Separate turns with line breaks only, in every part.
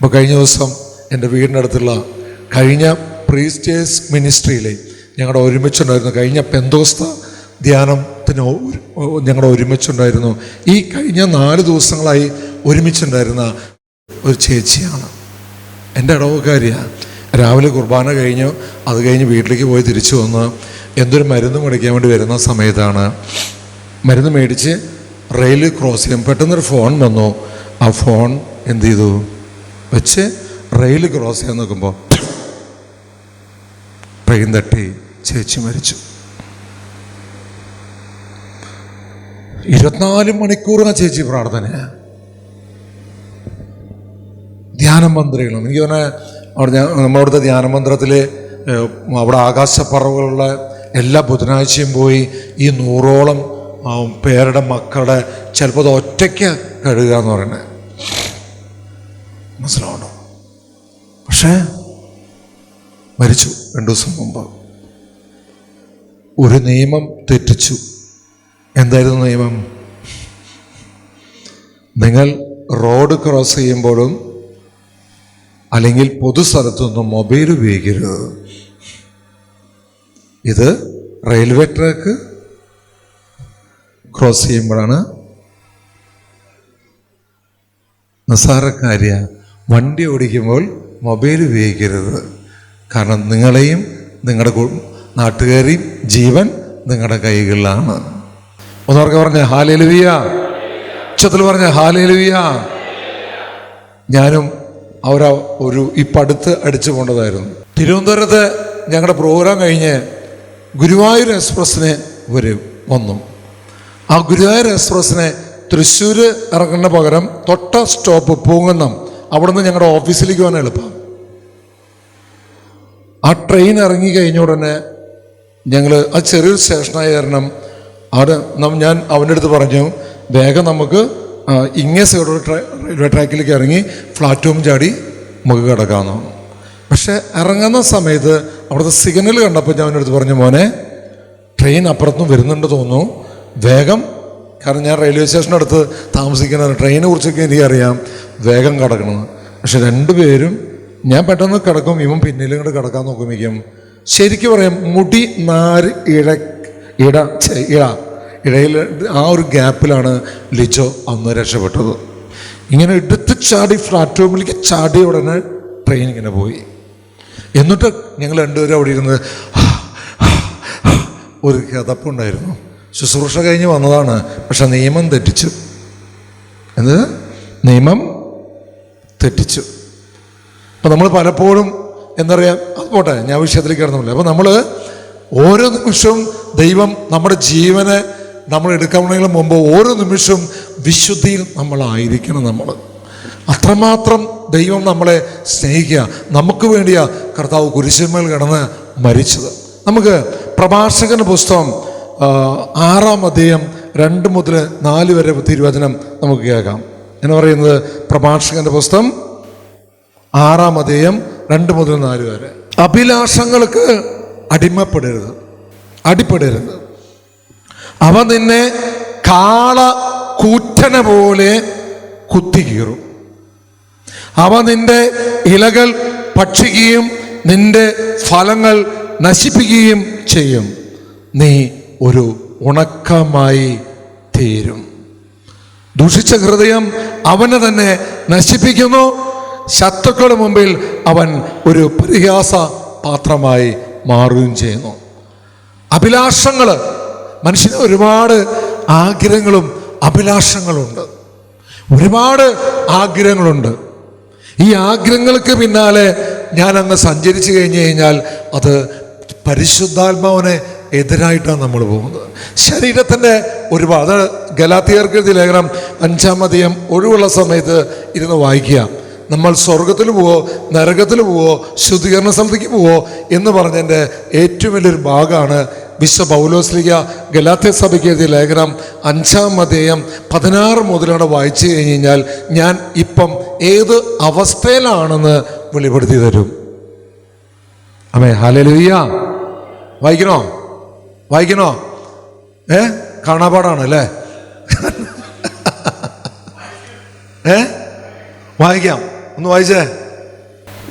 അപ്പോൾ കഴിഞ്ഞ ദിവസം എന്റെ വീടിനടുത്തുള്ള കഴിഞ്ഞ പ്രീസ്റ്റേഴ്സ് മിനിസ്ട്രിയിലെ ഞങ്ങളുടെ ഒരുമിച്ചുണ്ടായിരുന്നു കഴിഞ്ഞ പെന്തോസ്ത ധ്യാനത്തിന് ഞങ്ങളുടെ ഒരുമിച്ചുണ്ടായിരുന്നു. ഈ കഴിഞ്ഞ നാല് ദിവസങ്ങളായി ഒരുമിച്ചുണ്ടായിരുന്ന ഒരു ചേച്ചിയാണ്. എന്റെ ഇടവക്കാരിയാണ് രാവിലെ കുർബാന കഴിഞ്ഞു അത് കഴിഞ്ഞ് വീട്ടിലേക്ക് പോയി തിരിച്ചു വന്ന് എന്തൊരു മരുന്ന് മേടിക്കാൻ വേണ്ടി വരുന്ന സമയത്താണ് മരുന്ന് മേടിച്ച് റെയിൽ ക്രോസ് ചെയ്യും പെട്ടെന്നൊരു ഫോൺ വന്നു. ആ ഫോൺ എന്ത് ചെയ്തു? വെച്ച് റെയിൽ ക്രോസ് ചെയ്യാൻ നോക്കുമ്പോൾ ട്രെയിൻ തട്ടി ചേച്ചി മരിച്ചു. ഇരുപത്തിനാല് മണിക്കൂറാണ് ചേച്ചി പ്രാർത്ഥന. ധ്യാനമന്ത്രികളും എനിക്ക് തന്നെ അവിടെ ഞാൻ നമ്മളവിടുത്തെ ധ്യാനമന്ത്രത്തിൽ അവിടെ ആകാശപ്പറവുകളുള്ള എല്ലാ ബുധനാഴ്ചയും പോയി ഈ നൂറോളം ആ, പേരുടെ മക്കളുടെ ചിലപ്പോൾ അത് ഒറ്റയ്ക്ക് കഴുകുക എന്ന് പറയുന്നത് മനസ്സിലാവണോ? പക്ഷേ മരിച്ചു രണ്ടു ദിവസം മുമ്പ്. ഒരു നിയമം തെറ്റിച്ചു. എന്തായിരുന്നു നിയമം? നിങ്ങൾ റോഡ് ക്രോസ് ചെയ്യുമ്പോഴും അല്ലെങ്കിൽ പൊതുസ്ഥലത്തൊന്നും മൊബൈൽ ഉപയോഗിക്കരുത്. ഇത് റെയിൽവേ ട്രാക്ക് ക്രോസ് ചെയ്യുമ്പോഴാണ്. നിസ്സാരക്കാര്യ. വണ്ടി ഓടിക്കുമ്പോൾ മൊബൈൽ ഉപയോഗിക്കരുത്. കാരണം നിങ്ങളെയും നിങ്ങളുടെ നാട്ടുകാരെയും ജീവൻ നിങ്ങളുടെ കൈകളിലാണ്. ഒന്നവർക്ക് പറഞ്ഞ ഹാലേലുവിയ ഉച്ചത്തിൽ പറഞ്ഞ ഹാലേലുവിയ ഞാനും അവര ഒരു ഇപ്പം അടുത്ത് അടിച്ചു കൊണ്ടതായിരുന്നു. തിരുവനന്തപുരത്ത് ഞങ്ങളുടെ പ്രോഗ്രാം കഴിഞ്ഞ് ഗുരുവായൂർ എക്സ്പ്രസ്സിന് വരും വന്നു. ആ ഗുരുവായൂർ എക്സ്പ്രസ്സിനെ തൃശ്ശൂർ ഇറങ്ങുന്ന പകരം തൊട്ട സ്റ്റോപ്പ് പൂങ്ങന്നം അവിടെ നിന്ന് ഞങ്ങളുടെ ഓഫീസിലേക്ക് പോകാൻ എളുപ്പം. ആ ട്രെയിൻ ഇറങ്ങി കഴിഞ്ഞ ഉടനെ ഞങ്ങൾ ആ ചെറിയൊരു സ്റ്റേഷനായ കാരണം അവിടെ ഞാൻ അവന്റെ അടുത്ത് പറഞ്ഞു വേഗം നമുക്ക് ഇങ്ങേ സൈഡ് റെയിൽവേ ട്രാക്കിലേക്ക് ഇറങ്ങി പ്ലാറ്റ്ഫോം ചാടി നമുക്ക് കിടക്കാമെന്ന് പക്ഷെ ഇറങ്ങുന്ന സമയത്ത് അവിടുത്തെ സിഗ്നൽ കണ്ടപ്പോൾ ഞാൻ അവന്റെ അടുത്ത് പറഞ്ഞു മോനെ ട്രെയിൻ അപ്പുറത്തും വരുന്നുണ്ട് തോന്നുന്നു. വേഗം കാരണം ഞാൻ റെയിൽവേ സ്റ്റേഷനടുത്ത് താമസിക്കുന്ന ട്രെയിനെ കുറിച്ചൊക്കെ എനിക്കറിയാം. വേഗം കിടക്കണമെന്ന് പക്ഷെ രണ്ടുപേരും ഞാൻ പെട്ടെന്ന് കിടക്കും. ഇവൻ പിന്നിലും കൂടെ കിടക്കാൻ നോക്കുമ്പോഴേക്കും ശരിക്കും പറയാം മുടി നാര് ഇഴ ഇട ഇഴ ഇടയിൽ ആ ഒരു ഗ്യാപ്പിലാണ് ലിജോ അന്ന് രക്ഷപ്പെട്ടത്. ഇങ്ങനെ എടുത്ത് ചാടി പ്ലാറ്റ്ഫോമിലേക്ക് ചാടിയ ഉടനെ ട്രെയിൻ ഇങ്ങനെ പോയി. എന്നിട്ട് ഞങ്ങൾ രണ്ടുപേരും അവിടെ ഇരുന്ന് ഒരു കിതപ്പുണ്ടായിരുന്നു ശുശ്രൂഷ കഴിഞ്ഞ് വന്നതാണ്. പക്ഷെ നിയമം തെറ്റിച്ചു. എന്ത്? നിയമം തെറ്റിച്ചു. അപ്പം നമ്മൾ പലപ്പോഴും എന്താ അത് പോട്ടെ ഞാൻ വിഷയത്തിലേക്ക് കടന്നില്ല അപ്പം നമ്മൾ ഓരോ നിമിഷവും ദൈവം നമ്മുടെ ജീവനെ നമ്മൾ എടുക്കുന്നതിന് മുമ്പ് ഓരോ നിമിഷവും വിശുദ്ധിയിൽ നമ്മളായിരിക്കണം നമ്മൾ അത്രമാത്രം ദൈവം നമ്മളെ സ്നേഹിക്കുക. നമുക്ക് വേണ്ടിയാ കർത്താവ് കുരിശന്മേൽ കിടന്ന് മരിച്ചത്. നമുക്ക് പ്രഭാഷകന്റെ പുസ്തകം ആറാം അധ്യയം രണ്ട് മുതൽ നാല് വരെ തിരുവചനം നമുക്ക് കേൾക്കാം. എന്ന് പറയുന്നത് പ്രഭാഷകന്റെ പുസ്തകം ആറാം അധ്യയം രണ്ട് മുതൽ നാല് വരെ. അഭിലാഷങ്ങൾക്ക് അടിമപ്പെടരുത്. അടിപ്പെടരുത് അവ നിന്നെ കാള കൂറ്റന പോലെ കുത്തിക്കീറും. അവ നിന്റെ ഇലകൾ ഭക്ഷിക്കുകയും നിന്റെ ഫലങ്ങൾ നശിപ്പിക്കുകയും ചെയ്യും. നീ ഒരു ഉണക്കമായി തീരും. ദുഷിച്ച ഹൃദയം അവനെ തന്നെ നശിപ്പിക്കുന്നു. ശത്രുക്കളുടെ മുമ്പിൽ അവൻ ഒരു പരിഹാസ പാത്രമായി മാറുകയും ചെയ്യുന്നു. അഭിലാഷങ്ങൾ മനുഷ്യന് ഒരുപാട് ആഗ്രഹങ്ങളും അഭിലാഷങ്ങളുണ്ട്. ഒരുപാട് ആഗ്രഹങ്ങളുണ്ട്. ഈ ആഗ്രഹങ്ങൾക്ക് പിന്നാലെ ഞാൻ അങ്ങ് സഞ്ചരിച്ചു കഴിഞ്ഞു കഴിഞ്ഞാൽ അത് പരിശുദ്ധാത്മാവിനെ എതിരായിട്ടാണ് നമ്മൾ പോകുന്നത്. ശരീരത്തിന്റെ ഒരുപാട് അത് ഗലാത്തിയർക്കെഴുതി ലേഖനം അഞ്ചാം അധികം ഒഴിവുള്ള സമയത്ത് ഇരുന്ന് വായിക്കുക. നമ്മൾ സ്വർഗത്തിൽ പോവോ നരകത്തിൽ പോവോ ശുദ്ധീകരണ സ്ഥലത്തേക്ക് പോവോ എന്ന് പറഞ്ഞതിന്റെ ഏറ്റവും വലിയൊരു ഭാഗമാണ് വിശ്വ പൗലോസ്ലിക ഗലാത്യ സഭയ്ക്ക് എഴുതിയ ലേഖനം അഞ്ചാം അധ്യായം പതിനാറ് മുതലാണ് വായിച്ചു കഴിഞ്ഞ് കഴിഞ്ഞാൽ ഞാൻ ഇപ്പം ഏത് അവസ്ഥയിലാണെന്ന് വെളിപ്പെടുത്തി തരും. അമേ ഹാലലുയ്യ വായിക്കണോ? വായിക്കണോ? ഏ? കാണാപാടാണ് അല്ലേ? ഏ? വായിക്കാം. ഒന്ന് വായിച്ചേ.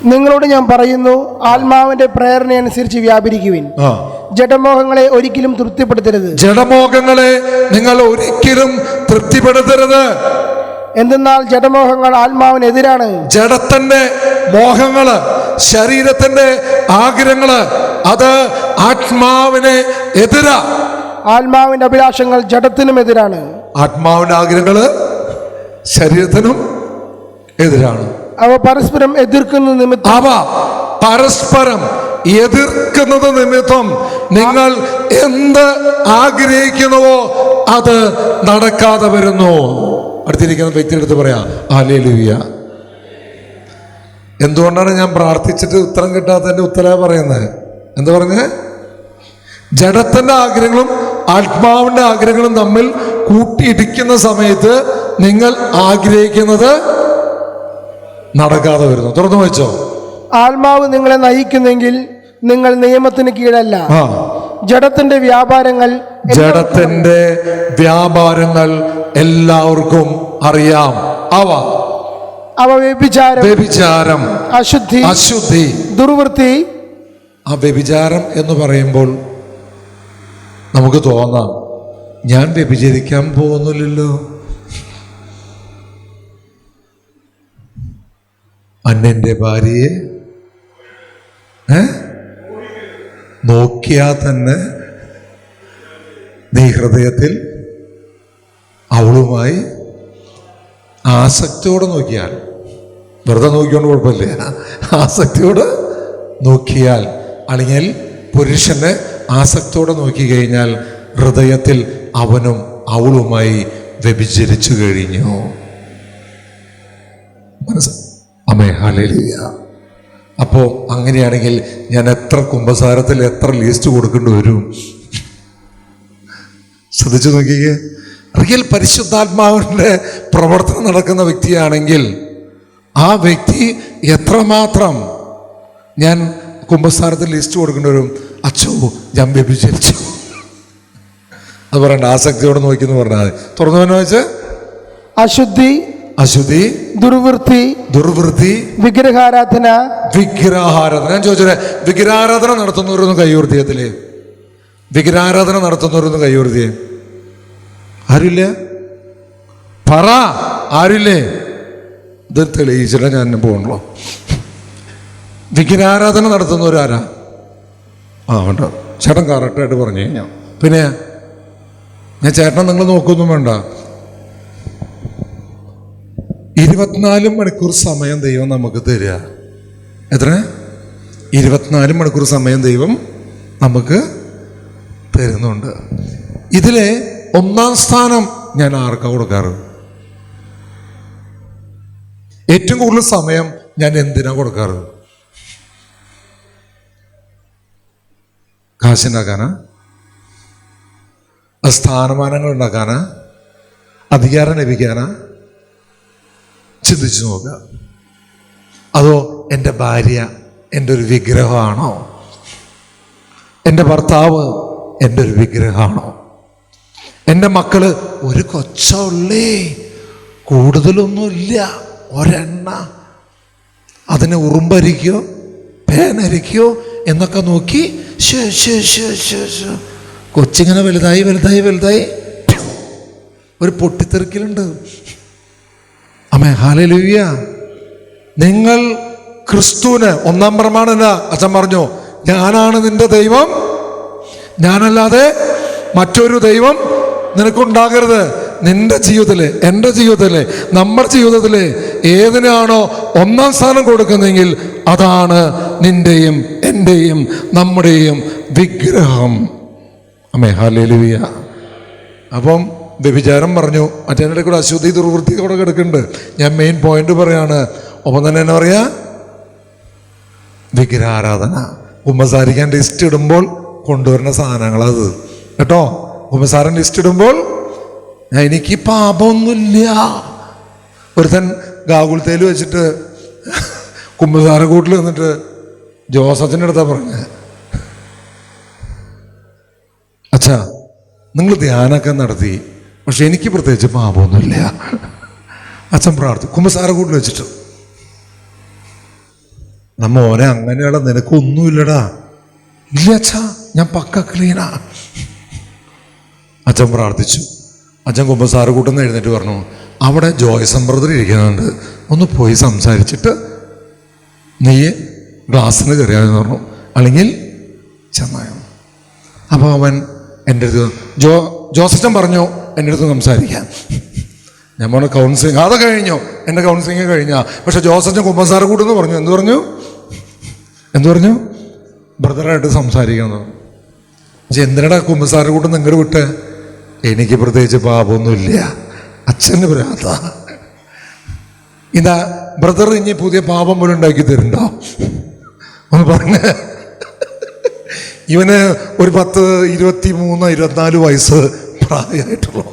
നിങ്ങളോട് ഞാൻ പറയുന്നു ആത്മാവിന്റെ പ്രേരണയനുസരിച്ച് വ്യാപരിക്കുവിൻ. ജഡമോഹങ്ങളെ ഒരിക്കലും തൃപ്തിപ്പെടുത്തരുത്.
ജഡമോഹങ്ങളെ നിങ്ങൾ ഒരിക്കലും തൃപ്തിപ്പെടുത്തരുത്.
എന്തെന്നാൽ ജഡമോഹങ്ങൾ ആത്മാവിനെതിരാണ്.
ജഡത്തിന്റെ മോഹങ്ങൾ ശരീരത്തിന്റെ ആഗ്രഹങ്ങൾ അത് ആത്മാവിനെ എതിരാ.
ആത്മാവിന്റെ അഭിലാഷങ്ങൾ ജഡത്തിനും എതിരാണ്.
ആത്മാവിന്റെ ആഗ്രഹങ്ങൾ ശരീരത്തിനും എതിരാണ്.
അവ പരസ്പരം എതിർക്കുന്ന നിമിത്തം
അവ പരസ്പരം എതിർക്കുന്നത് നിമിത്തം നിങ്ങൾ എന്ത് ആഗ്രഹിക്കുന്നുവോ അത് നടക്കാതെ വരുന്നു. അടുത്തിരിക്കുന്ന വ്യക്തിയെടുത്ത് പറയാം ആലേലുയ്യ എന്തുകൊണ്ടാണ് ഞാൻ പ്രാർത്ഥിച്ചിട്ട് ഉത്തരം കിട്ടാത്തതിന്റെ ഉത്തരവ് പറയുന്നത്? എന്താ പറഞ്ഞേ? ജഡത്തിന്റെ ആഗ്രഹങ്ങളും ആത്മാവിന്റെ ആഗ്രഹങ്ങളും തമ്മിൽ കൂട്ടിയിടിക്കുന്ന സമയത്ത് നിങ്ങൾ ആഗ്രഹിക്കുന്നത് നടക്കാതെ വരുന്നു. തുറന്നു വെച്ചോ.
ആത്മാവ് നിങ്ങളെ നയിക്കുന്നെങ്കിൽ നിങ്ങൾ നിയമത്തിന് കീഴല്ല. ജഡത്തിന്റെ വ്യാപാരങ്ങൾ
ജഡത്തിന്റെ വ്യാപാരങ്ങൾ എല്ലാവർക്കും അറിയാം. അവ
അവ വ്യഭിചാരം
വ്യഭിചാരം
അശുദ്ധി
അശുദ്ധി.
ദുർവൃത്തി.
ആ വ്യഭിചാരം എന്ന് പറയുമ്പോൾ നമുക്ക് തോന്നാം ഞാൻ വ്യഭിചരിക്കാൻ പോകുന്നില്ലല്ലോ. അന്നെന്റെ ഭാര്യയെ ഏ? നോക്കിയാൽ തന്നെ നീ ഹൃദയത്തിൽ അവളുമായി ആസക്തിയോടെ നോക്കിയാൽ വെറുതെ നോക്കിക്കൊണ്ട് കുഴപ്പമില്ല. ആസക്തിയോട് നോക്കിയാൽ അല്ലെങ്കിൽ പുരുഷനെ ആസക്തിയോടെ നോക്കി കഴിഞ്ഞാൽ ഹൃദയത്തിൽ അവനും അവളുമായി വ്യഭിചരിച്ചു കഴിഞ്ഞു. മനസ്സ്. അമേ ഹാലേലിയ അപ്പോൾ അങ്ങനെയാണെങ്കിൽ ഞാൻ എത്ര കുംഭസാരത്തിൽ എത്ര ലിസ്റ്റ് കൊടുക്കേണ്ടി വരും? ശ്രദ്ധിച്ചു നോക്കിയേ റിയൽ പരിശുദ്ധാത്മാവിന്റെ പ്രവർത്തനം നടക്കുന്ന വ്യക്തിയാണെങ്കിൽ ആ വ്യക്തി എത്രമാത്രം ഞാൻ കുംഭസ്ഥാനത്തിൽ ലിസ്റ്റ് കൊടുക്കേണ്ടി വരും? അച്ഛോ ഞാൻ വ്യഭിചരിച്ചു. അത് പറയണ്ട ആസക്തിയോടെ നോക്കിയെന്ന് പറഞ്ഞാൽ തുറന്നു തന്നെ വെച്ച്
അശുദ്ധി
അശുദ്ധി
ദുർവൃത്തി
ദുർവൃത്തി
വിഗ്രഹാരാധന.
വിഗ്രഹാരാധന. ഞാൻ ചോദിച്ചത് വിഗ്രഹാരാധന നടത്തുന്നവരൊന്നും കൈയുർത്തിയത്തില്ലേ വിഗ്രഹാരാധന നടത്തുന്നവരൊന്നും കൈയുർത്തിയേ ആരുമില്ല? പറ ആരുമില്ലേ? ഇത് തെളിയിച്ചിട്ട് ഞാൻ പോകണല്ലോ വിഗ്രഹാരാധന നടത്തുന്നവരാരാ? ആ ഉണ്ട് ചേട്ടൻ കറക്റ്റായിട്ട് പറഞ്ഞു കഴിഞ്ഞാൽ പിന്നെ? ഞാൻ ചേട്ടനെ നിങ്ങൾ നോക്കൊന്നും വേണ്ട. ഇരുപത്തിനാല് മണിക്കൂർ സമയം ദൈവം നമുക്ക് തരിക. എത്ര ഇരുപത്തിനാല് മണിക്കൂർ സമയം ദൈവം നമുക്ക് തരുന്നുണ്ട്. ഇതിലെ ഒന്നാം സ്ഥാനം ഞാൻ ആർക്കാ കൊടുക്കാറ്? ഏറ്റവും കൂടുതൽ സമയം ഞാൻ എന്തിനാ കൊടുക്കാറ്? കാശുണ്ടാക്കാനാ? സ്ഥാനമാനങ്ങൾ ഉണ്ടാക്കാനാ? അധികാരം ലഭിക്കാനാ? ചിന്തിച്ചു നോക്കുക. അതോ എന്റെ ഭാര്യ എന്റെ ഒരു വിഗ്രഹമാണോ? എന്റെ ഭർത്താവ് എന്റെ ഒരു വിഗ്രഹമാണോ? എന്റെ മക്കൾ ഒരു കൊച്ചുള്ളേ കൂടുതലൊന്നുമില്ല. ഒരെണ്ണ. അതിനെ ഉറുമ്പരിക്കോ പേനരിക്കോ എന്നൊക്കെ നോക്കി. കൊച്ചിങ്ങനെ വലുതായി വലുതായി വലുതായി. ഒരു പൊട്ടിത്തെറിക്കലുണ്ട്. അമ്മേ ഹാലലുയ്യ നിങ്ങൾ ക്രിസ്തുവിന് ഒന്നാം പ്രമാണന അച്ഛൻ പറഞ്ഞു. ഞാനാണ് നിന്റെ ദൈവം. ഞാനല്ലാതെ മറ്റൊരു ദൈവം നിനക്കുണ്ടാകരുത്. നിന്റെ ജീവിതത്തിൽ എന്റെ ജീവിതത്തിൽ നമ്മുടെ ജീവിതത്തിൽ ഏതിനാണോ ഒന്നാം സ്ഥാനം കൊടുക്കുന്നെങ്കിൽ അതാണ് നിന്റെയും എന്റെയും നമ്മുടെയും വിഗ്രഹം. അമ്മേ ഹാലേലുവിയ അപ്പം വ്യഭിചാരം പറഞ്ഞു. മറ്റേതിന്റെ കൂടെ അശുദ്ധി ദുർവൃത്തി കൂടെ കിടക്കുന്നുണ്ട്. ഞാൻ മെയിൻ പോയിന്റ് പറയാണ്. ഒപ്പം തന്നെ എന്നാ പറയാ? വിഗ്രഹാരാധന. കുമ്പസാരിക്കാൻ ലിസ്റ്റ് ഇടുമ്പോൾ കൊണ്ടുവരുന്ന സാധനങ്ങളത്. കേട്ടോ? കുമ്പസാരൻ ലിസ്റ്റ് ഇടുമ്പോൾ എനിക്ക് പാപമൊന്നുമില്ല. ഒരുത്തൻ ഗാകുൽത്തേൽ വെച്ചിട്ട് കുമ്പസാര കൂട്ടിൽ വന്നിട്ട് ജോസഫിന്റെ അടുത്താ പറഞ്ഞത് അച്ഛാ നിങ്ങൾ ധ്യാനമൊക്കെ നടത്തി. പക്ഷെ എനിക്ക് പ്രത്യേകിച്ച് പാപമൊന്നുമില്ല. അച്ഛൻ പ്രാർത്ഥിച്ചു കുമ്പസാര കൂട്ടിൽ വെച്ചിട്ട്. നമ്മ ഓനെ അങ്ങനെയുള്ള നിനക്കൊന്നുമില്ലടാ. ഇല്ല അച്ഛാ ഞാൻ പക്ക ക്ലീനാ. അച്ഛൻ പ്രാർത്ഥിച്ചു. അച്ഛൻ കുമ്പസാര കൂട്ടെന്ന് എഴുന്നേറ്റ് പറഞ്ഞു. അവിടെ ജോയ്സൺ ബ്രദർ ഇരിക്കുന്നുണ്ട്. ഒന്ന് പോയി സംസാരിച്ചിട്ട് നീ ഗ്ലാസ്സിന് കയറിയാന്ന് പറഞ്ഞു. അല്ലെങ്കിൽ ചെന്നായോ? അപ്പോൾ അവൻ എന്റെ അടുത്ത് ജോ ജോസച്ചൻ പറഞ്ഞു എന്റെ അടുത്ത് സംസാരിക്കാം. ഞാൻ പറഞ്ഞു കൗൺസിലിംഗ് അത് കഴിഞ്ഞോ. എന്റെ കൗൺസിലിംഗ് കഴിഞ്ഞാൽ പക്ഷെ ജോസഫ് കുമ്പസാറ് കൂട്ടെന്ന് പറഞ്ഞു. എന്ത് പറഞ്ഞു? എന്ത് പറഞ്ഞു? ബ്രദറായിട്ട് സംസാരിക്കണം എന്തിനടാ കുമ്പസാറ് കൂട്ടം നിങ്ങട് വിട്ട്. എനിക്ക് പ്രത്യേകിച്ച് പാപമൊന്നുമില്ല. അച്ഛന് ഭ്രാന്ത ഇതാ ബ്രദർ ഇനി പുതിയ പാപം പോലും ഉണ്ടാക്കി തരുന്നുണ്ടോ? ഒന്ന് പറഞ്ഞ. ഇവന് ഒരു പത്ത് ഇരുപത്തി മൂന്ന് ഇരുപത്തിനാല് വയസ്സ്. പ്രായമായിട്ടുള്ളൂ?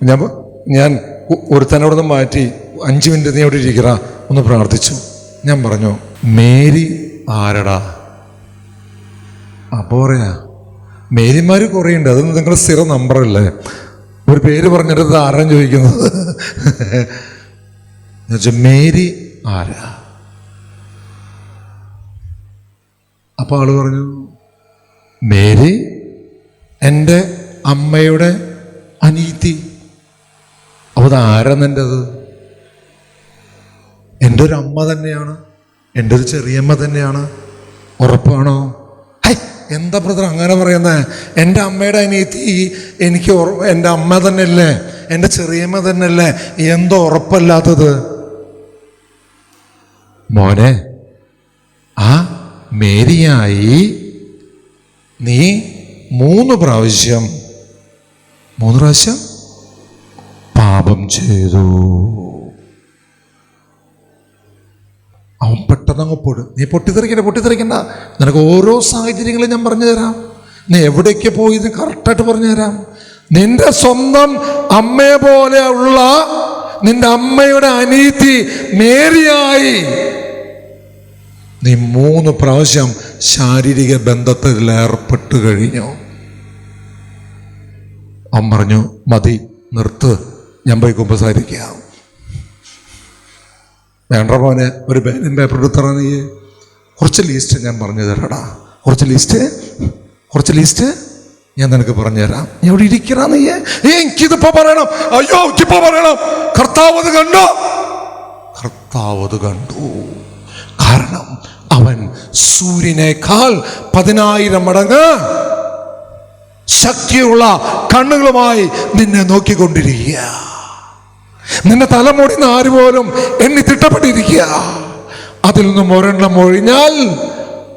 ഞാൻ ഞാൻ ഒരുത്തനോട് നിന്ന് മാറ്റി അഞ്ച് മിനിറ്റ് നീ അവിടെ ഇരിക്കറ ഒന്ന് പ്രാർത്ഥിച്ചു. ഞാൻ പറഞ്ഞു മേരി ആരടാ? അപ്പോൾ പറയാ മേരിമാർ കുറേ ഉണ്ട് അത് നിങ്ങളുടെ സ്ഥിര നമ്പറല്ലേ ഒരു പേര് പറഞ്ഞിട്ട് ആരാൻ ചോദിക്കുന്നത്? മേരി ആരാ? അപ്പോൾ ആൾ പറഞ്ഞു മേരി എന്റെ അമ്മയുടെ അനീതി. അപ്പോൾ അത് നിന്റെത് എന്റെ ഒരു അമ്മ തന്നെയാണ്. എന്റെ ഒരു ചെറിയമ്മ തന്നെയാണ്. ഉറപ്പാണോ? ഹൈ എന്താ ബ്രദർ അങ്ങനെ പറയുന്നത് എന്റെ അമ്മയുടെ അനിയത്തി എനിക്ക് എന്റെ അമ്മ തന്നെയല്ലേ? എന്റെ ചെറിയമ്മ തന്നെയല്ലേ? എന്തോ ഉറപ്പല്ലാത്തത്. മോനെ ആ മേരിയായി നീ മൂന്ന് പ്രാവശ്യം. മൂന്ന് പ്രാവശ്യം? പാപം ചെയ്തു. അവൻ പെട്ടെന്ന് അങ്ങ് പൊടും. നീ പൊട്ടിത്തെറിക്കണ്ട പൊട്ടിത്തെറിക്കണ്ട. നിനക്ക് ഓരോ സാഹചര്യങ്ങളും ഞാൻ പറഞ്ഞു തരാം. നീ എവിടേക്ക് പോയി കറക്റ്റായിട്ട് പറഞ്ഞു തരാം. നിന്റെ സ്വന്തം അമ്മയെ പോലെ ഉള്ള നിന്റെ അമ്മയുടെ അനീതി മേരിയായി നീ മൂന്ന് പ്രാവശ്യം ശാരീരിക ബന്ധത്തിൽ ഏർപ്പെട്ട് കഴിഞ്ഞു. അവൻ പറഞ്ഞു മതി നിർത്ത്. ഞാൻ പോയി കുമ്പസാരിക്കാം. വേണ്ട മോനെ ഒരു പേനും പേപ്പർ എടുത്തറ നീ. കുറച്ച് ലിസ്റ്റ് ഞാൻ പറഞ്ഞു തരാടാ. കുറച്ച് ലിസ്റ്റ് കുറച്ച് ലിസ്റ്റ് ഞാൻ നിനക്ക് പറഞ്ഞുതരാം നീ അവിടെ ഇരിക്കണ നീ? എനിക്കിതിപ്പോ പറയണം. അയ്യോ എനിക്കിപ്പോ പറയണം. കർത്താവ് അത് കണ്ടോ? കർത്താവ് അത് കണ്ടു. കാരണം അവൻ സൂര്യനേക്കാൾ പതിനായിരം മടങ്ങ് ശക്തിയുള്ള കണ്ണുകളുമായി നിന്നെ നോക്കിക്കൊണ്ടിരിക്കുക. നിന്റെ തലമുടി നാര് പോലും എണ്ണി തിട്ടപ്പെട്ടിരിക്കുക. അതിൽ നിന്നും ഒരെണ്ണം ഒഴിഞ്ഞാൽ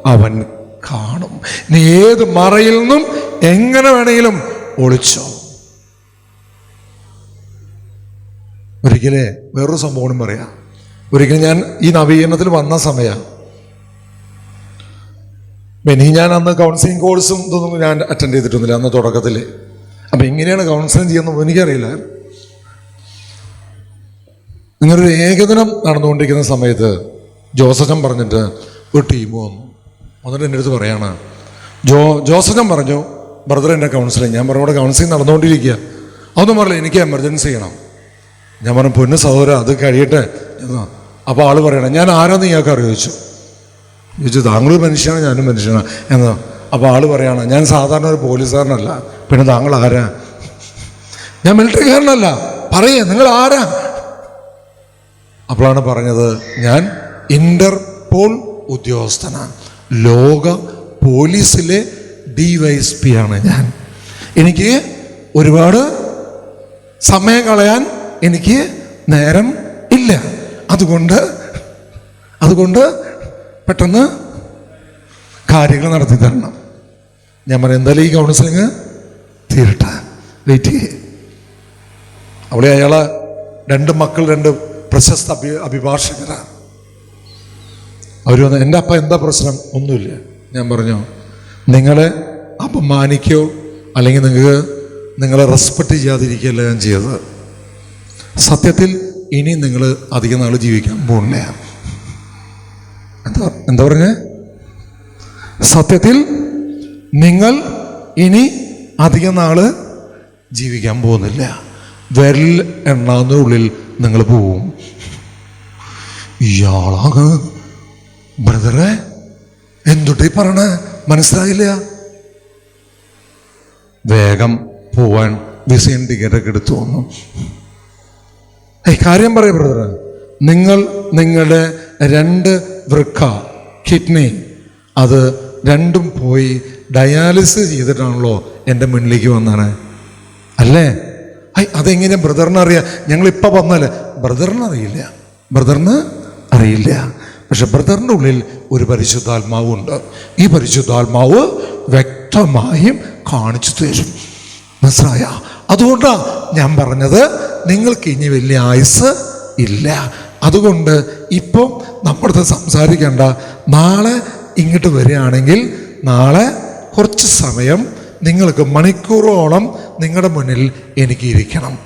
അവൻ കാണും. നീ ഏത് മറയിൽ നിന്നും എങ്ങനെ വേണമെങ്കിലും ഒളിച്ചോ. ഒരിക്കലേ വേറൊരു സംഭവം പറയാം. ഒരിക്കലും ഞാൻ ഈ നവീകരണത്തിൽ വന്ന സമയം ഇനി ഞാൻ അന്ന് കൗൺസിലിംഗ് കോഴ്സും ഇതൊന്നും ഞാൻ അറ്റൻഡ് ചെയ്തിട്ടൊന്നുമില്ല അന്ന് തുടക്കത്തിൽ. അപ്പം എങ്ങനെയാണ് കൗൺസിലിംഗ് ചെയ്യുന്നത് എനിക്കറിയില്ല. നിങ്ങളൊരു ഏകദിനം നടന്നുകൊണ്ടിരിക്കുന്ന സമയത്ത് ജോസഫൻ പറഞ്ഞിട്ട് ഒരു ടീം വന്നു. വന്നിട്ട് എന്റെ അടുത്ത് പറയാണ് ജോ ജോസഫൻ പറഞ്ഞു ബ്രദർ എന്റെ കൗൺസിലിംഗ് ഞാൻ പറഞ്ഞു അവിടെ കൗൺസിലിംഗ് നടന്നുകൊണ്ടിരിക്കുക. അതൊന്നും പറയില്ല എനിക്ക് എമർജൻസി ചെയ്യണം. ഞാൻ പറഞ്ഞു പൊന്ന് സഹോദര അത് കഴിയട്ടെ. അപ്പോൾ ആൾ പറയണം ഞാൻ ആരാന്ന് ഇയാൾക്ക് അറിയോ ചോദിച്ചു താങ്കൾ മനുഷ്യനാണ് ഞാനും മനുഷ്യനാണ് എന്ന്. അപ്പോൾ ആൾ പറയാണ് ഞാൻ സാധാരണ ഒരു പോലീസുകാരനല്ല. പിന്നെ താങ്കൾ ആരാ? ഞാൻ മിലിറ്ററിക്കാരനല്ല. പറയേ നിങ്ങൾ ആരാ? അപ്പോഴാണ് പറഞ്ഞത് ഞാൻ ഇന്റർപോൾ ഉദ്യോഗസ്ഥനാണ്. ലോക പോലീസിലെ ഡി പി ആണ് ഞാൻ. എനിക്ക് ഒരുപാട് സമയം കളയാൻ എനിക്ക് നേരം ഇല്ല. അതുകൊണ്ട് അതുകൊണ്ട് പെട്ടെന്ന് കാര്യങ്ങൾ നടത്തി തരണം. ഞാൻ പറയാം എന്തായാലും ഈ കൗൺസിലിങ് തീരട്ടെ. വെയിറ്റ് ചെയ്യേ. അവിടെ അയാളെ രണ്ട് മക്കൾ രണ്ട് പ്രശസ്ത അഭി അഭിഭാഷകരാണ്. അവർ വന്ന് എന്റെ അപ്പ എന്താ പ്രശ്നം? ഒന്നുമില്ല. ഞാൻ പറഞ്ഞു നിങ്ങളെ അപമാനിക്കോ അല്ലെങ്കിൽ നിങ്ങൾക്ക് നിങ്ങളെ റെസ്പെക്റ്റ് ചെയ്യാതിരിക്കുകയല്ല ഞാൻ ചെയ്തത്. സത്യത്തിൽ ഇനി നിങ്ങൾ അധികം നാൾ ജീവിക്കാൻ പോകുന്നില്ല എന്താ എന്താ പറഞ്ഞേ? സത്യത്തിൽ നിങ്ങൾ ഇനി അധികം നാൾ ജീവിക്കാൻ പോകുന്നില്ല. വിരൽ ഉള്ളിൽ നിങ്ങൾ പോവും. ഇയാളാണ്. ബ്രദറെ എന്തുട്ടീ പറയണ? മനസ്സിലായില്ല? വേഗം പോവാൻ വിസയും ടിക്കറ്റൊക്കെ എടുത്തു വന്നു. ഏയ് കാര്യം പറയാം ബ്രദറെ. നിങ്ങൾ നിങ്ങളുടെ രണ്ട് വൃക്ക കിഡ്നി അത് രണ്ടും പോയി ഡയാലിസിസ് ചെയ്തിട്ടാണല്ലോ എന്റെ മുന്നിലേക്ക് വന്നാണ് അല്ലേ? ഐ അതെങ്ങനെ ബ്രദറിന് അറിയാം? ഞങ്ങളിപ്പോൾ വന്നല്ലേ? ബ്രദറിന് അറിയില്ല. ബ്രദറിന് അറിയില്ല. പക്ഷെ ബ്രദറിന്റെ ഉള്ളിൽ ഒരു പരിശുദ്ധാത്മാവുണ്ട് ഈ പരിശുദ്ധാത്മാവ് വ്യക്തമായും കാണിച്ചു തരും. മനസ്സിലായ? അതുകൊണ്ടാണ് ഞാൻ പറഞ്ഞത് നിങ്ങൾക്ക് ഇനി വലിയ ആയുസ് ഇല്ല. അതുകൊണ്ട് ഇപ്പം നമ്മുടെ സംസാരിക്കേണ്ട നാളെ ഇങ്ങോട്ട് വരികയാണെങ്കിൽ നാളെ കുറച്ച് സമയം നിങ്ങൾക്ക് മണിക്കൂറോളം നിങ്ങളുടെ മുന്നിൽ എനിക്ക് ഇരിക്കണം.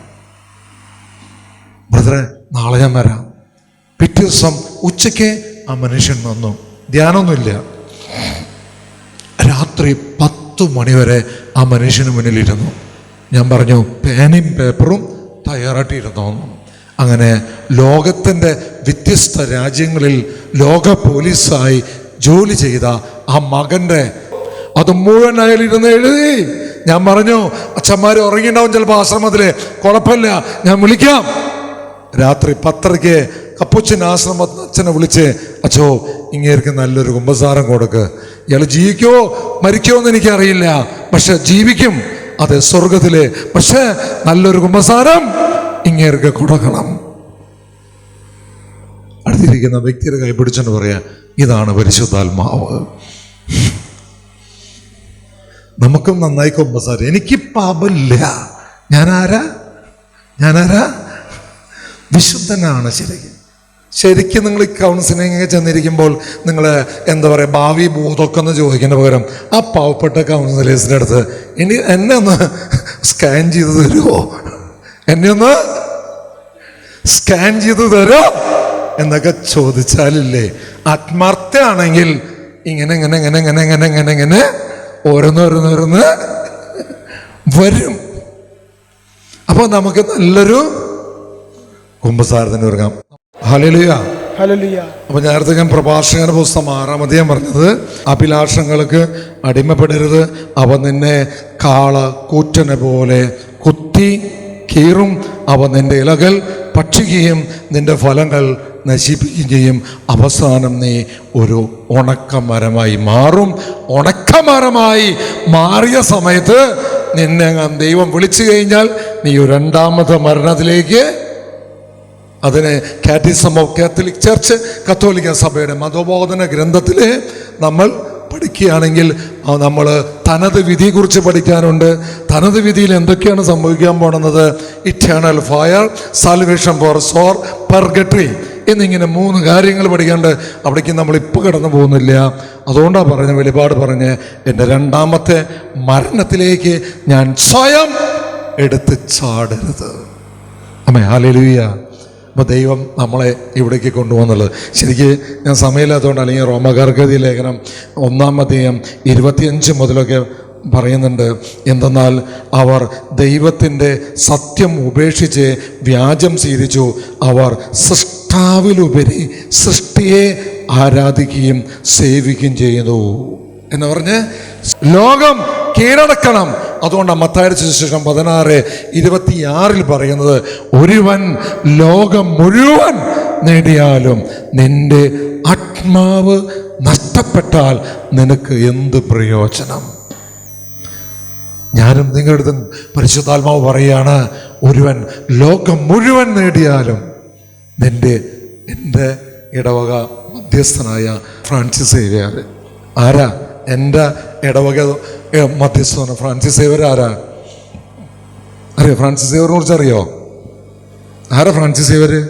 ബ്രദറെ നാളെ ഞാൻ വരാം. പിറ്റേ ദിവസം ഉച്ചയ്ക്ക് ആ മനുഷ്യൻ വന്നു. ധ്യാനമൊന്നുമില്ല. രാത്രി പത്ത് മണിവരെ ആ മനുഷ്യന് മുന്നിലിരുന്നു. ഞാൻ പറഞ്ഞു പേനയും പേപ്പറും തയ്യാറായിട്ടിരുന്നു അങ്ങനെ ലോകത്തിന്റെ വ്യത്യസ്ത രാജ്യങ്ങളിൽ ലോക പോലീസായി ജോലി ചെയ്ത ആ മകന്റെ അത് മുഴുവൻ അയാളിരുന്ന് എഴുതി. ഞാൻ പറഞ്ഞു അച്ഛന്മാർ ഉറങ്ങിണ്ടാവും ചിലപ്പോൾ ആശ്രമത്തിൽ കുഴപ്പമില്ല ഞാൻ വിളിക്കാം. രാത്രി പത്തരയ്ക്ക് കപ്പുച്ചൻ ആശ്രമ അച്ഛനെ വിളിച്ച് അച്ഛോ ഇങ്ങേർക്ക് നല്ലൊരു കുമ്പസാരം കൊടുക്ക്. ഇയാൾ ജീവിക്കോ? മരിക്കോ എന്ന് എനിക്കറിയില്ല. പക്ഷെ ജീവിക്കും. അതെ സ്വർഗത്തിലെ പക്ഷേ നല്ലൊരു കുമ്പസാരം. ഇങ്ങേർക്ക് കൊടുക്കണം. അടുത്തിരിക്കുന്ന വ്യക്തിയുടെ കൈ പിടിച്ചോണ്ട് പറയാ ഇതാണ് പരിശുദ്ധാത്മാവ്. നമുക്കും നന്നായി കുമ്പസാരം എനിക്ക് പാപമില്ല. ഞാനാരാ? ഞാനാരാ? വിശുദ്ധനാണ് ശരിക്കും. ശരിക്കും നിങ്ങൾ ഈ കൗൺസിലിംഗ് ചെന്നിരിക്കുമ്പോൾ നിങ്ങൾ എന്താ പറയുക ഭാവി ഭൂതമൊക്കെ ഒന്ന് ചോദിക്കേണ്ട പകരം ആ പാവപ്പെട്ട കൗൺസിലേഴ്സിന്റെ അടുത്ത് ഇനി എന്നെ ഒന്ന് സ്കാൻ ചെയ്ത് തരുമോ എന്നെ ഒന്ന് സ്കാൻ ചെയ്ത് തരോ എന്നൊക്കെ ചോദിച്ചാലില്ലേ? ആത്മാർത്ഥമാണെങ്കിൽ ഇങ്ങനെ ഇങ്ങനെ ഇങ്ങനെ ഇങ്ങനെ ഇങ്ങനെ ഇങ്ങനെ ഇങ്ങനെ ഓരോന്നോരോന്നോരോന്ന് ഓരോന്ന് ഓരോന്ന് വരും. അപ്പോൾ നമുക്ക് നല്ലൊരു കുംഭസാരത്തിന് ഒരുങ്ങാം. ഹലലിയ അപ്പൊ നേരത്തെ ഞാൻ പ്രഭാഷകന്റെ പുസ്തകം ആറാം അധികം പറഞ്ഞത് അഭിലാഷങ്ങൾക്ക് അടിമപ്പെടരുത് അവ നിന്നെ കാള കൂറ്റനെ പോലെ കുത്തി കീറും. അവ നിന്റെ ഇലകൾ ഭക്ഷിക്കുകയും നിന്റെ ഫലങ്ങൾ നശിപ്പിക്കുകയും ചെയ്യും അവസാനം നീ ഒരു ഉണക്കമരമായി മാറും. ഉണക്കമരമായി മാറിയ സമയത്ത് നിന്നെ ദൈവം വിളിച്ചു കഴിഞ്ഞാൽ നീ ഒരു രണ്ടാമത്തെ മരണത്തിലേക്ക് അതിനെ കാറ്റിസം ഓഫ് കാത്തലിക് ചർച്ച് കത്തോലിക്ക സഭയുടെ മതബോധന ഗ്രന്ഥത്തിൽ നമ്മൾ പഠിക്കുകയാണെങ്കിൽ നമ്മൾ തനത് വിധിയെക്കുറിച്ച് പഠിക്കാനുണ്ട്. തനത് വിധിയിൽ എന്തൊക്കെയാണ് സംഭവിക്കാൻ പോണത് eternal fire salvation for sore purgatory എന്നിങ്ങനെ മൂന്ന് കാര്യങ്ങൾ പഠിക്കാണ്ട് അവിടേക്ക് നമ്മൾ ഇപ്പോൾ കടന്നു പോകുന്നില്ല. അതുകൊണ്ടാണ് പറഞ്ഞ വെളിപാട് പറഞ്ഞ് എന്റെ രണ്ടാമത്തെ മരണത്തിലേക്ക് ഞാൻ സ്വയം എടുത്ത് ചാടരുത്. അമ്മേ ഹാലലുയ്യ അപ്പോൾ ദൈവം നമ്മളെ ഇവിടേക്ക് കൊണ്ടുപോകുന്നുള്ളത്. ശരിക്ക് ഞാൻ സമയമില്ലാത്തതുകൊണ്ട് അല്ലെങ്കിൽ റോമകാർഗതി ലേഖനം ഒന്നാം അധ്യായം ഇരുപത്തിയഞ്ച് മുതലൊക്കെ പറയുന്നുണ്ട്. എന്തെന്നാൽ അവർ ദൈവത്തിന്റെ സത്യം ഉപേക്ഷിച്ച് വ്യാജം സ്വീകരിച്ചു. അവർ സൃഷ്ടാവിലുപരി സൃഷ്ടിയെ ആരാധിക്കുകയും സേവിക്കുകയും ചെയ്യുന്നു. എന്ന് പറഞ്ഞ് ലോകം കീഴടക്കണം. അതുകൊണ്ട് മത്തായുടെ ശേഷം പതിനാറ് ഇരുപത്തിയാറിൽ പറയുന്നത് ഒരുവൻ ലോകം മുഴുവൻ നേടിയാലും നിന്റെ ആത്മാവ് നഷ്ടപ്പെട്ടാൽ നിനക്ക് എന്ത് പ്രയോജനം? ഞാനും നിങ്ങളുടെ അടുത്ത് പരിശുദ്ധാത്മാവ് പറയുകയാണ് ഒരുവൻ ലോകം മുഴുവൻ നേടിയാലും നിന്റെ എന്റെ ഇടവക മധ്യസ്ഥനായ ഫ്രാൻസിസ് ഏരിയാതെ ആരാ? എന്റെ ഇടവക മധ്യസ്ഥനാണ് ഫ്രാൻസിസ് സേവർ ആരാ? അറിയോ? ഫ്രാൻസിസ് സേവറിനെ കുറിച്ച് അറിയോ? ആരാ ഫ്രാൻസിസ് സേവർ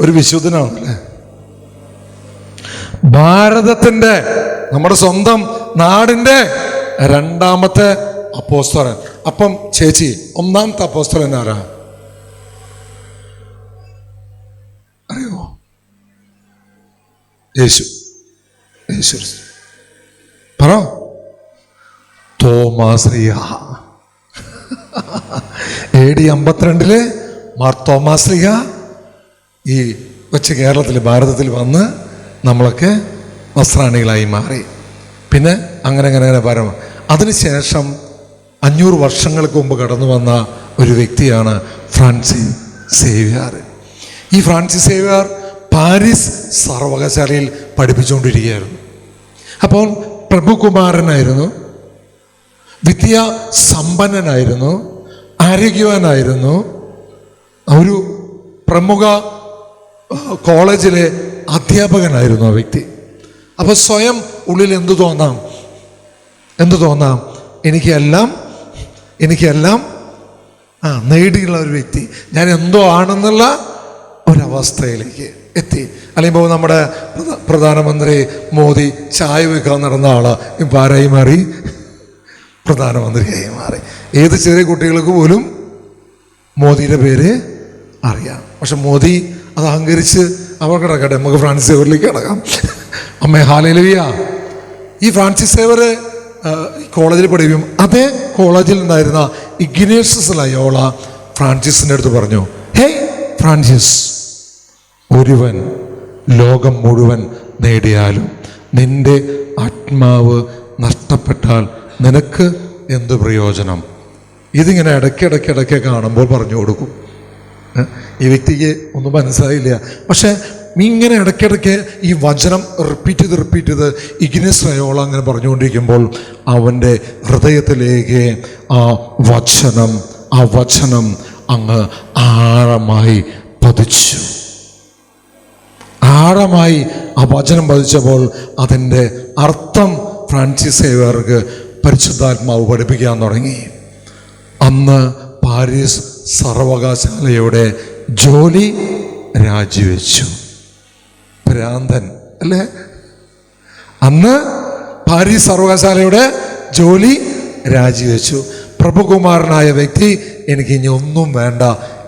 ഒരു വിശുദ്ധനാണല്ലേ ഭാരതത്തിന്റെ നമ്മുടെ സ്വന്തം നാടിന്റെ രണ്ടാമത്തെ അപ്പോസ്തലൻ. അപ്പം ചേച്ചി ഒന്നാമത്തെ അപ്പോസ്തലൻ ആരാ? അറിയോ? യേശു. യേശു. പറ. തോമാശ്രീയ എ ഡി അമ്പത്തിരണ്ടിൽ മാർ ഈ കൊച്ചു കേരളത്തിൽ ഭാരതത്തിൽ വന്ന് നമ്മളൊക്കെ വസ്ത്രാണികളായി മാറി. പിന്നെ അങ്ങനെ അങ്ങനെ അങ്ങനെ പരം. അതിനുശേഷം അഞ്ഞൂറ് വർഷങ്ങൾക്ക് മുമ്പ് കടന്നു വന്ന ഒരു വ്യക്തിയാണ് ഫ്രാൻസിസ് സേവ്യാർ. ഈ ഫ്രാൻസിസ് സേവ്യാർ പാരീസ് സർവകലാശാലയിൽ പഠിപ്പിച്ചുകൊണ്ടിരിക്കുകയായിരുന്നു. അപ്പോൾ പ്രഭുകുമാരനായിരുന്നു. വിദ്യ സമ്പന്നനായിരുന്നു. ആരോഗ്യവാനായിരുന്നു. ഒരു പ്രമുഖ കോളേജിലെ അധ്യാപകനായിരുന്നു ആ വ്യക്തി. അപ്പോൾ സ്വയം ഉള്ളിൽ എന്തു തോന്നാം? എന്തു തോന്നാം? എനിക്കെല്ലാം എനിക്കെല്ലാം ആ നേടിയുള്ള ഒരു വ്യക്തി. ഞാൻ എന്തോ ആണെന്നുള്ള ഒരവസ്ഥയിലേക്ക്. എത്തി. അല്ലെങ്കിൽ നമ്മുടെ പ്രധാനമന്ത്രി മോദി ചായ വയ്ക്കാൻ നടന്ന ആൾ. ഇപ്പം ആരായി മാറി. പ്രധാനമന്ത്രിയായി മാറി. ഏത് ചെറിയ കുട്ടികൾക്ക് പോലും മോദിയുടെ പേര് അറിയാം. പക്ഷെ മോദി അത് അഹങ്കരിച്ച് അവർ കിടക്കട്ടെ. നമുക്ക് ഫ്രാൻസിസ് സേവറിലേക്ക് കിടക്കാം. അമ്മേ ഹാലലുവിയ ഈ ഫ്രാൻസിസ് സേവർ കോളേജിൽ പഠിക്കും അതേ കോളേജിൽ ഉണ്ടായിരുന്ന ഇഗ്നേഷ്യസ് ലയോള ഫ്രാൻസിസിന്റെ അടുത്ത് പറഞ്ഞു ഹേയ് ഫ്രാൻസിസ്. ഒരുവൻ ലോകം മുഴുവൻ നേടിയാലും നിന്റെ ആത്മാവ് നഷ്ടപ്പെട്ടാൽ നിനക്ക് എന്ത് പ്രയോജനം? ഇതിങ്ങനെ ഇടയ്ക്കിടയ്ക്ക് ഇടയ്ക്ക് കാണുമ്പോൾ പറഞ്ഞു കൊടുക്കും. ഈ വ്യക്തിക്ക് ഒന്നും മനസ്സിലായില്ല. പക്ഷെ ഇങ്ങനെ ഇടയ്ക്കിടയ്ക്ക് ഈ വചനം റിപ്പീറ്റ് ചെയ്ത് റിപ്പീറ്റ് ചെയ്ത് ഇഗ്നസ് റയോള അങ്ങനെ പറഞ്ഞുകൊണ്ടിരിക്കുമ്പോൾ അവന്റെ ഹൃദയത്തിലേക്ക് ആ വചനം ആ വചനം അങ്ങ് ആഴമായി പതിച്ചു. ആഴമായി ആ വചനം പതിച്ചപ്പോൾ അതിന്റെ അർത്ഥം ഫ്രാൻസിസ് സേവർക്ക് പരിശുദ്ധാത്മാവ് പഠിപ്പിക്കാൻ തുടങ്ങി. അന്ന് പാരീസ് സർവകലാശാലയുടെ ജോലി രാജിവെച്ചു. ഭ്രാന്തൻ അല്ലേ? അന്ന് പാരീസ് സർവകലാശാലയുടെ ജോലി രാജിവെച്ചു. പ്രഭുകുമാരനായ വ്യക്തി എനിക്ക് ഇനി ഒന്നും വേണ്ട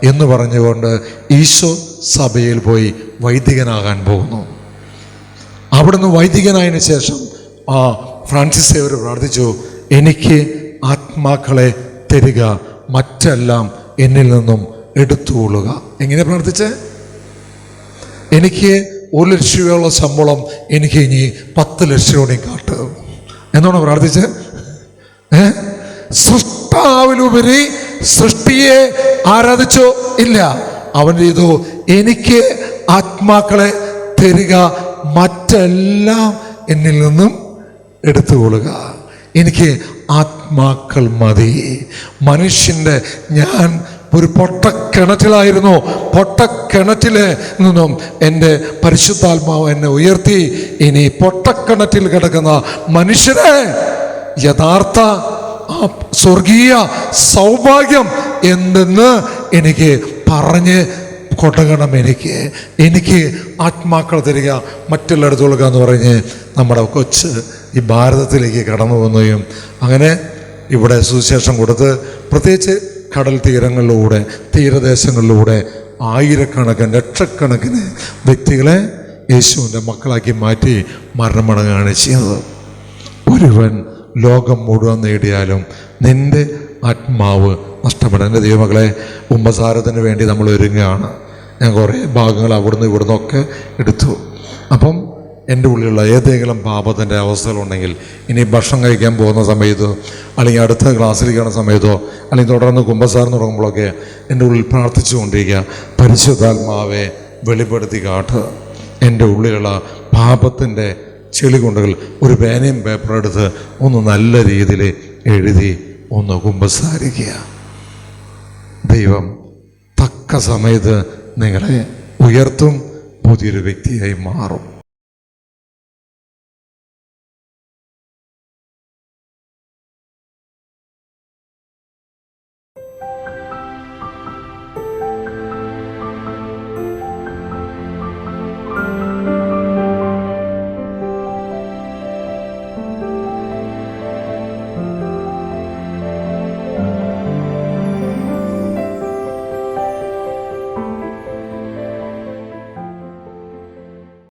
എന്ന് പറഞ്ഞുകൊണ്ട് ഈശോ സഭയിൽ പോയി വൈദികനാകാൻ പോകുന്നു. അവിടുന്ന് വൈദികനായതിനു ശേഷം ആ ഫ്രാൻസിസ് സേവർ പ്രാർത്ഥിച്ചു എനിക്ക് ആത്മാക്കളെ തരിക മറ്റെല്ലാം എന്നിൽ നിന്നും എടുത്തുകൊള്ളുക. എങ്ങനെ പ്രാർത്ഥിച്ചേ? എനിക്ക് ഒരു ലക്ഷം രൂപയുള്ള ശമ്പളം എനിക്ക് ഇനി പത്ത് ലക്ഷം രൂപ കാട്ടുക എന്നാണോ പ്രാർത്ഥിച്ചത് സൃഷ്ടാവിലുപരി സൃഷ്ടിയെ ആരാധിച്ചോ ഇല്ല. അവൻ ചെയ്തു എനിക്ക് ആത്മാക്കളെ തരിക മറ്റെല്ലാം എന്നിൽ നിന്നും എടുത്തുകൊള്ളുക. എനിക്ക് ആത്മാക്കൾ മതി. മനുഷ്യന്റെ ഞാൻ ഒരു പൊട്ടക്കിണറ്റിലായിരുന്നു. പൊട്ടക്കിണറ്റിൽ നിന്നും എന്റെ പരിശുദ്ധാത്മാവ് എന്നെ ഉയർത്തി. ഇനി പൊട്ടക്കിണറ്റിൽ കിടക്കുന്ന മനുഷ്യരെ യഥാർത്ഥ സ്വർഗീയ സൗഭാഗ്യം എന്തെന്ന് എനിക്ക് പറഞ്ഞ് കൊടുക്കണം എനിക്ക്. എനിക്ക് ആത്മാക്കൾ തരിക മറ്റുള്ളിടത്ത് കൊടുക്കുക എന്ന് പറഞ്ഞ് നമ്മുടെ കൊച്ച് ഈ ഭാരതത്തിലേക്ക് കടന്നു വന്നുകയും അങ്ങനെ ഇവിടെ സുവിശേഷം കൊടുത്ത് പ്രത്യേകിച്ച് കടൽ തീരങ്ങളിലൂടെ തീരദേശങ്ങളിലൂടെ ആയിരക്കണക്കിന് ലക്ഷക്കണക്കിന് വ്യക്തികളെ യേശുവിന്റെ മക്കളാക്കി മാറ്റി മരണമടങ്ങുകയാണ് ചെയ്യുന്നത്. ഒരുവൻ ലോകം മുഴുവൻ നേടിയാലും നിന്റെ ആത്മാവ് നഷ്ടപ്പെടും എന്റെ ദൈവമകളെ കുംഭസാരത്തിന് വേണ്ടി നമ്മൾ ഒരുങ്ങുകയാണ്. ഞാൻ കുറേ ഭാഗങ്ങൾ അവിടുന്ന് ഇവിടുന്ന് ഒക്കെ എടുത്തു. അപ്പം എന്റെ ഉള്ളിലുള്ള ഏതെങ്കിലും പാപത്തിന്റെ അവസ്ഥകളുണ്ടെങ്കിൽ ഇനി ഭക്ഷണം കഴിക്കാൻ പോകുന്ന സമയത്തോ അല്ലെങ്കിൽ അടുത്ത ക്ലാസ്സിലിരിക്കുന്ന സമയത്തോ അല്ലെങ്കിൽ തുടർന്ന് കുംഭസാരം തുടങ്ങുമ്പോഴൊക്കെ എന്റെ ഉള്ളിൽ പ്രാർത്ഥിച്ചു കൊണ്ടിരിക്കുക. പരിശുദ്ധാത്മാവെ വെളിപ്പെടുത്തി കാട്ടുക എന്റെ ഉള്ളിലുള്ള പാപത്തിന്റെ ചെളികൊണ്ടുകൾ ഒരു പേനയും പേപ്പറും എടുത്ത് ഒന്ന് നല്ല രീതിയിൽ എഴുതി ഒന്ന് കുമ്പസാരിക്കുക. ദൈവം തക്ക സമയത്ത് നിങ്ങളെ ഉയർത്തും പുതിയൊരു വ്യക്തിയായി മാറും.